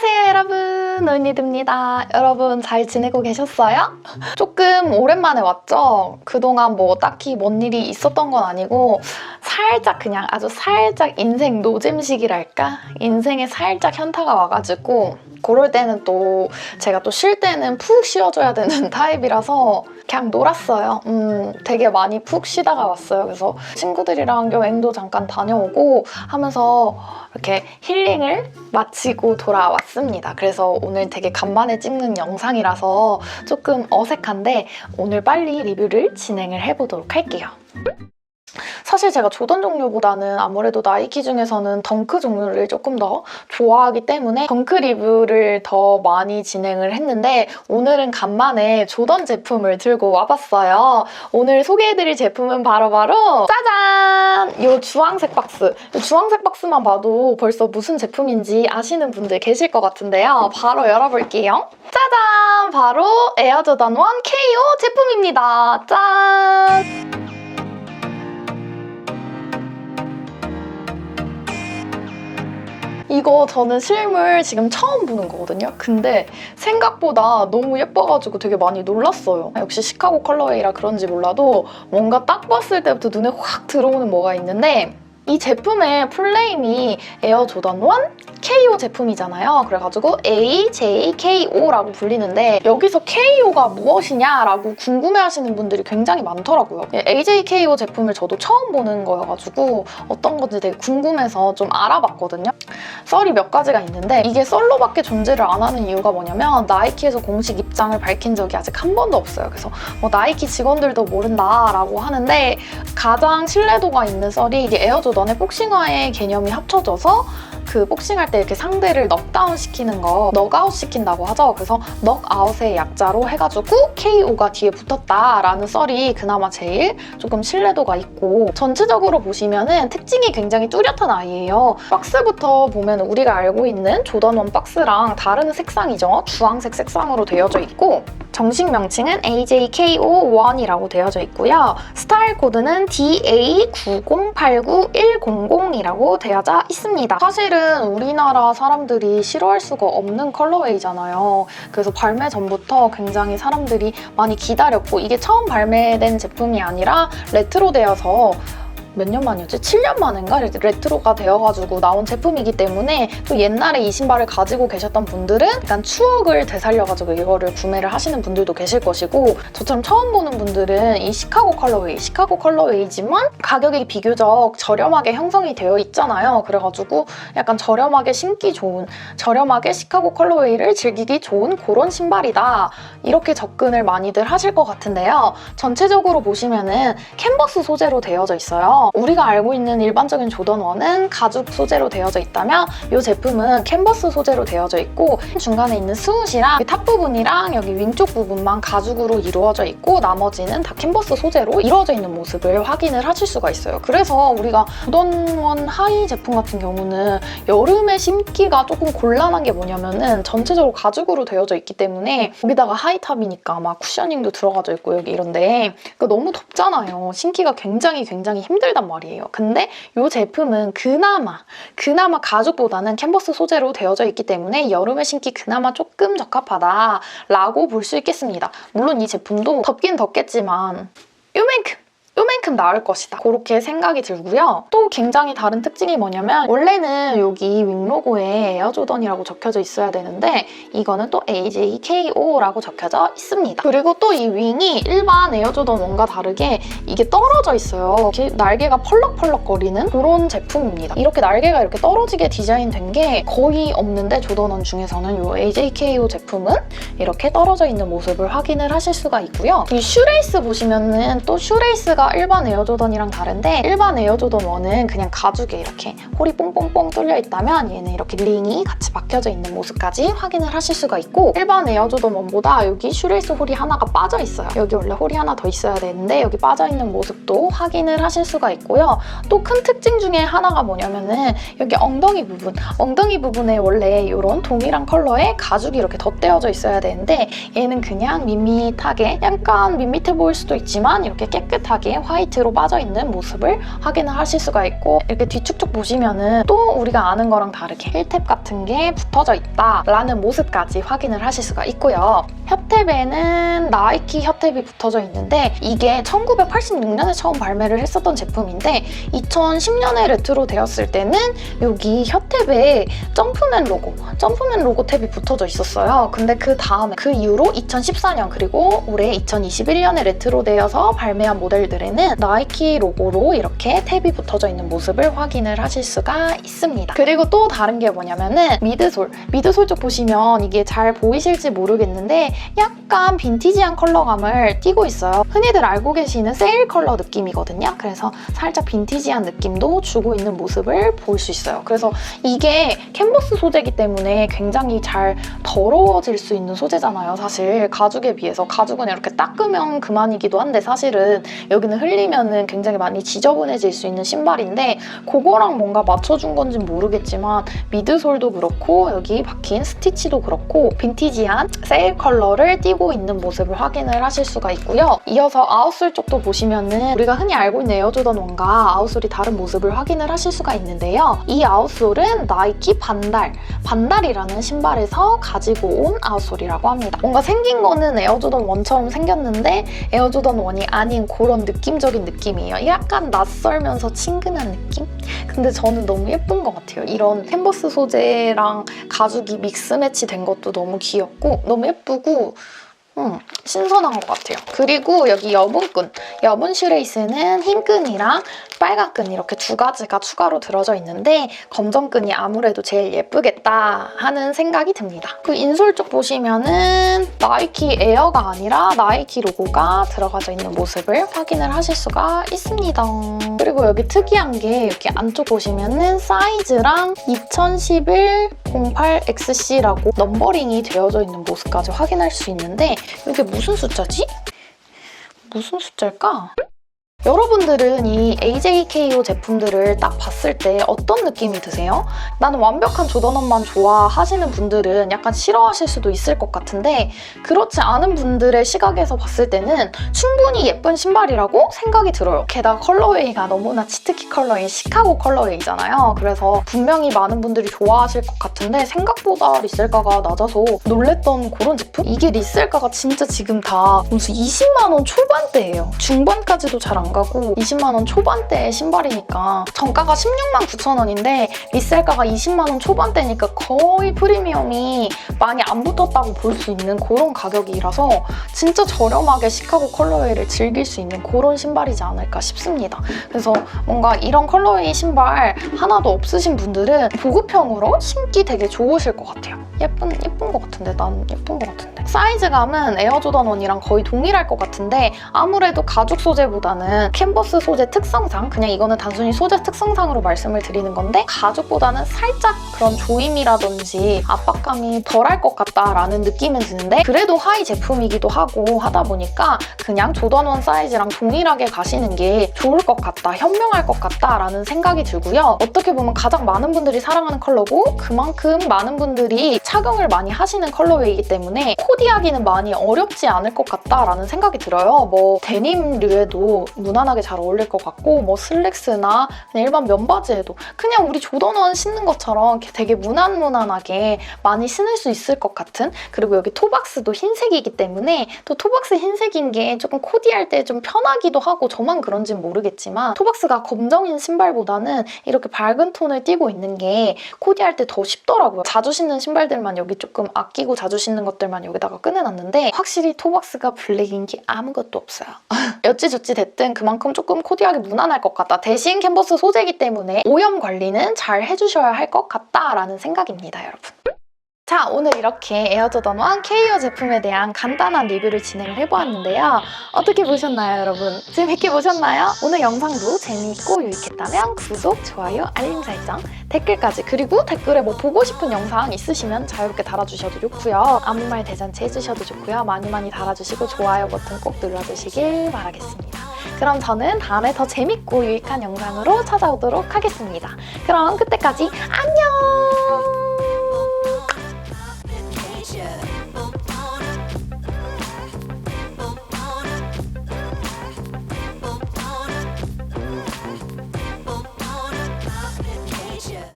안녕하세요 여러분 노인이드입니다 여러분 잘 지내고 계셨어요? 조금 오랜만에 왔죠? 그동안 뭐 딱히 뭔 일이 있었던 건 아니고 살짝 그냥 아주 살짝 인생 노잼식이랄까? 인생에 살짝 현타가 와가지고 그럴 때는 또 제가 또 쉴 때는 푹 쉬어줘야 되는 타입이라서 그냥 놀았어요. 음, 되게 많이 푹 쉬다가 왔어요. 그래서 친구들이랑 여행도 잠깐 다녀오고 하면서 이렇게 힐링을 마치고 돌아왔습니다. 그래서 오늘 되게 간만에 찍는 영상이라서 조금 어색한데 오늘 빨리 리뷰를 진행을 해보도록 할게요. 사실 제가 조던 종류보다는 아무래도 나이키 중에서는 덩크 종류를 조금 더 좋아하기 때문에 덩크 리뷰를 더 많이 진행을 했는데 오늘은 간만에 조던 제품을 들고 와봤어요. 오늘 소개해드릴 제품은 바로바로 짜잔! 이 주황색 박스. 이 주황색 박스만 봐도 벌써 무슨 제품인지 아시는 분들 계실 것 같은데요. 바로 열어볼게요. 짜잔! 바로 에어조던 1 KO 제품입니다. 짠! 이거 저는 실물 지금 처음 보는 거거든요. 근데 생각보다 너무 예뻐가지고 되게 많이 놀랐어요. 역시 시카고 컬러웨이라 그런지 몰라도 뭔가 딱 봤을 때부터 눈에 확 들어오는 뭐가 있는데 이 제품의 풀네임이 에어 조던 1 KO 제품이잖아요. 그래가지고 AJKO라고 불리는데 여기서 KO가 무엇이냐라고 궁금해하시는 분들이 굉장히 많더라고요. 예, AJKO 제품을 저도 처음 보는 거여가지고 어떤 건지 되게 궁금해서 좀 알아봤거든요. 썰이 몇 가지가 있는데 이게 썰로밖에 존재를 안 하는 이유가 뭐냐면 나이키에서 공식 입장을 밝힌 적이 아직 한 번도 없어요. 그래서 뭐 나이키 직원들도 모른다라고 하는데 가장 신뢰도가 있는 썰이 이게 에어조던 의 복싱화의 개념이 합쳐져서 그 복싱할 때 이렇게 상대를 넉다운 시키는 거 넉아웃 시킨다고 하죠. 그래서 넉아웃의 약자로 해가지고 KO가 뒤에 붙었다라는 썰이 그나마 제일 조금 신뢰도가 있고 전체적으로 보시면은 특징이 굉장히 뚜렷한 아이예요. 박스부터 보면 우리가 알고 있는 조던 원 박스랑 다른 색상이죠. 주황색 색상으로 되어져 있고 정식 명칭은 AJKO1이라고 되어져 있고요. 스타일 코드는 DA9089100이라고 되어져 있습니다. 사실은 우리나라 사람들이 싫어할 수가 없는 컬러웨이잖아요. 그래서 발매 전부터 굉장히 사람들이 많이 기다렸고 이게 처음 발매된 제품이 아니라 레트로 되어서 몇 년 만이었지? 7년 만인가? 레트로가 되어가지고 나온 제품이기 때문에 또 옛날에 이 신발을 가지고 계셨던 분들은 약간 추억을 되살려가지고 이거를 구매를 하시는 분들도 계실 것이고 저처럼 처음 보는 분들은 이 시카고 컬러웨이, 시카고 컬러웨이지만 가격이 비교적 저렴하게 형성이 되어 있잖아요. 그래가지고 약간 저렴하게 신기 좋은, 저렴하게 시카고 컬러웨이를 즐기기 좋은 그런 신발이다. 이렇게 접근을 많이들 하실 것 같은데요. 전체적으로 보시면은 캔버스 소재로 되어져 있어요. 우리가 알고 있는 일반적인 조던 1은 가죽 소재로 되어져 있다면 이 제품은 캔버스 소재로 되어져 있고 중간에 있는 스웃이랑 탑 부분이랑 여기 윙쪽 부분만 가죽으로 이루어져 있고 나머지는 다 캔버스 소재로 이루어져 있는 모습을 확인을 하실 수가 있어요. 그래서 우리가 조던 1 하이 제품 같은 경우는 여름에 신기가 조금 곤란한 게 뭐냐면은 전체적으로 가죽으로 되어져 있기 때문에 거기다가 하이탑이니까 막 쿠셔닝도 들어가져 있고 여기 이런데 그러니까 너무 덥잖아요. 신기가 굉장히 굉장히 힘들 단 말이에요. 근데 이 제품은 그나마 그나마 가죽보다는 캔버스 소재로 되어져 있기 때문에 여름에 신기 그나마 조금 적합하다라고 볼 수 있겠습니다. 물론 이 제품도 덥긴 덥겠지만 요만큼 요만큼 나을 것이다. 그렇게 생각이 들고요. 또 굉장히 다른 특징이 뭐냐면 원래는 여기 윙 로고에 에어조던이라고 적혀져 있어야 되는데 이거는 또 AJKO라고 적혀져 있습니다. 그리고 또 이 윙이 일반 에어조던 1과 다르게 이게 떨어져 있어요. 이렇게 날개가 펄럭펄럭거리는 그런 제품입니다. 이렇게 날개가 이렇게 떨어지게 디자인된 게 거의 없는데 조던 1 중에서는 이 AJKO 제품은 이렇게 떨어져 있는 모습을 확인을 하실 수가 있고요. 이 슈레이스 보시면은 또 슈레이스가 일반 에어조던이랑 다른데 일반 에어조던 1은 그냥 가죽에 이렇게 홀이 뽕뽕뽕 뚫려 있다면 얘는 이렇게 링이 같이 박혀져 있는 모습까지 확인을 하실 수가 있고 일반 에어조던 1보다 여기 슈레이스 홀이 하나가 빠져 있어요. 여기 원래 홀이 하나 더 있어야 되는데 여기 빠져 있는 모습도 확인을 하실 수가 있고요. 또 큰 특징 중에 하나가 뭐냐면은 여기 엉덩이 부분 엉덩이 부분에 원래 이런 동일한 컬러의 가죽이 이렇게 덧대어져 있어야 되는데 얘는 그냥 밋밋하게 약간 밋밋해 보일 수도 있지만 이렇게 깨끗하게 화이 트로 빠져있는 모습을 확인을 하실 수가 있고 이렇게 뒤축축 보시면은 또 우리가 아는 거랑 다르게 힐탭 같은 게 붙어져 있다라는 모습까지 확인을 하실 수가 있고요. 혀탭에는 나이키 혀탭이 붙어져 있는데 이게 1986년에 처음 발매를 했었던 제품인데 2010년에 레트로 되었을 때는 여기 혀탭에 점프맨 로고, 점프맨 로고 탭이 붙어져 있었어요. 근데 그 다음에 그 이후로 2014년 그리고 올해 2021년에 레트로 되어서 발매한 모델들에는 나이키 로고로 이렇게 탭이 붙어져 있는 모습을 확인을 하실 수가 있습니다. 그리고 또 다른 게 뭐냐면은 미드솔. 미드솔 쪽 보시면 이게 잘 보이실지 모르겠는데 약간 빈티지한 컬러감을 띠고 있어요. 흔히들 알고 계시는 세일 컬러 느낌이거든요. 그래서 살짝 빈티지한 느낌도 주고 있는 모습을 볼 수 있어요. 그래서 이게 캔버스 소재이기 때문에 굉장히 잘 더러워질 수 있는 소재잖아요. 사실 가죽에 비해서 가죽은 이렇게 닦으면 그만이기도 한데 사실은 여기는 흘리면은 굉장히 많이 지저분해질 수 있는 신발인데 그거랑 뭔가 맞춰준 건지 모르겠지만 미드솔도 그렇고 여기 박힌 스티치도 그렇고 빈티지한 세일 컬러 를 띠고 있는 모습을 확인을 하실 수가 있고요. 이어서 아웃솔 쪽도 보시면은 우리가 흔히 알고 있는 에어조던 1과 아웃솔이 다른 모습을 확인을 하실 수가 있는데요. 이 아웃솔은 나이키 반달, 반달이라는 신발에서 가지고 온 아웃솔이라고 합니다. 뭔가 생긴 거는 에어조던 1처럼 생겼는데 에어조던 1이 아닌 그런 느낌적인 느낌이에요. 약간 낯설면서 친근한 느낌? 근데 저는 너무 예쁜 것 같아요. 이런 캔버스 소재랑 가죽이 믹스 매치 된 것도 너무 귀엽고 너무 예쁘고 음, 신선한 것 같아요. 그리고 여기 여분끈. 여분 슈레이스는 흰 끈이랑 빨간 끈 이렇게 두 가지가 추가로 들어져 있는데 검정 끈이 아무래도 제일 예쁘겠다 하는 생각이 듭니다. 그 인솔 쪽 보시면은 나이키 에어가 아니라 나이키 로고가 들어가져 있는 모습을 확인을 하실 수가 있습니다. 그리고 여기 특이한 게 여기 안쪽 보시면은 사이즈랑 2011 08XC라고 넘버링이 되어져 있는 모습까지 확인할 수 있는데 이게 무슨 숫자지? 무슨 숫자일까? 여러분들은 이 AJKO 제품들을 딱 봤을 때 어떤 느낌이 드세요? 나는 완벽한 조던원만 좋아하시는 분들은 약간 싫어하실 수도 있을 것 같은데 그렇지 않은 분들의 시각에서 봤을 때는 충분히 예쁜 신발이라고 생각이 들어요. 게다가 컬러웨이가 너무나 치트키 컬러인 시카고 컬러웨이잖아요. 그래서 분명히 많은 분들이 좋아하실 것 같은데 생각보다 리셀가가 낮아서 놀랬던 그런 제품? 이게 리셀가가 진짜 지금 다 무슨 20만 원 초반대예요. 중반까지도 잘 안 가고 20만 원 초반대의 신발이니까 정가가 16만 9천 원인데 리셀가가 20만 원 초반대니까 거의 프리미엄이 많이 안 붙었다고 볼 수 있는 그런 가격이라서 진짜 저렴하게 시카고 컬러웨이를 즐길 수 있는 그런 신발이지 않을까 싶습니다. 그래서 뭔가 이런 컬러웨이 신발 하나도 없으신 분들은 보급형으로 신기 되게 좋으실 것 같아요. 예쁜 예쁜 것 같은데 난 예쁜 것 같은데 사이즈감은 에어조던 1이랑 거의 동일할 것 같은데 아무래도 가죽 소재보다는 캔버스 소재 특성상 그냥 이거는 단순히 소재 특성상으로 말씀을 드리는 건데 가죽보다는 살짝 그런 조임이라든지 압박감이 덜할 것 같다라는 느낌은 드는데 그래도 하이 제품이기도 하고 하다 보니까 그냥 조던 1 사이즈랑 동일하게 가시는 게 좋을 것 같다 현명할 것 같다라는 생각이 들고요. 어떻게 보면 가장 많은 분들이 사랑하는 컬러고 그만큼 많은 분들이 착용을 많이 하시는 컬러웨이기 때문에 코디하기는 많이 어렵지 않을 것 같다라는 생각이 들어요. 뭐 데님류에도 무난하게 잘 어울릴 것 같고 뭐 슬랙스나 그냥 일반 면바지에도 그냥 우리 조던원 신는 것처럼 되게 무난무난하게 많이 신을 수 있을 것 같은 그리고 여기 토박스도 흰색이기 때문에 또 토박스 흰색인 게 조금 코디할 때 좀 편하기도 하고 저만 그런지는 모르겠지만 토박스가 검정인 신발보다는 이렇게 밝은 톤을 띠고 있는 게 코디할 때 더 쉽더라고요. 자주 신는 신발들만 여기 조금 아끼고 자주 신는 것들만 여기다가 꺼내놨는데 확실히 토박스가 블랙인 게 아무것도 없어요. 어찌저찌 됐든 그만큼 조금 코디하기 무난할 것 같다. 대신 캔버스 소재이기 때문에 오염 관리는 잘 해주셔야 할 것 같다라는 생각입니다, 여러분. 자, 오늘 이렇게 에어조던 1 KO 제품에 대한 간단한 리뷰를 진행을 해보았는데요. 어떻게 보셨나요, 여러분? 재밌게 보셨나요? 오늘 영상도 재미있고 유익했다면 구독, 좋아요, 알림 설정, 댓글까지 그리고 댓글에 뭐 보고 싶은 영상 있으시면 자유롭게 달아주셔도 좋고요. 아무 말 대잔치 해주셔도 좋고요. 많이 많이 달아주시고 좋아요 버튼 꼭 눌러주시길 바라겠습니다. 그럼 저는 다음에 더 재밌고 유익한 영상으로 찾아오도록 하겠습니다. 그럼 그때까지 안녕!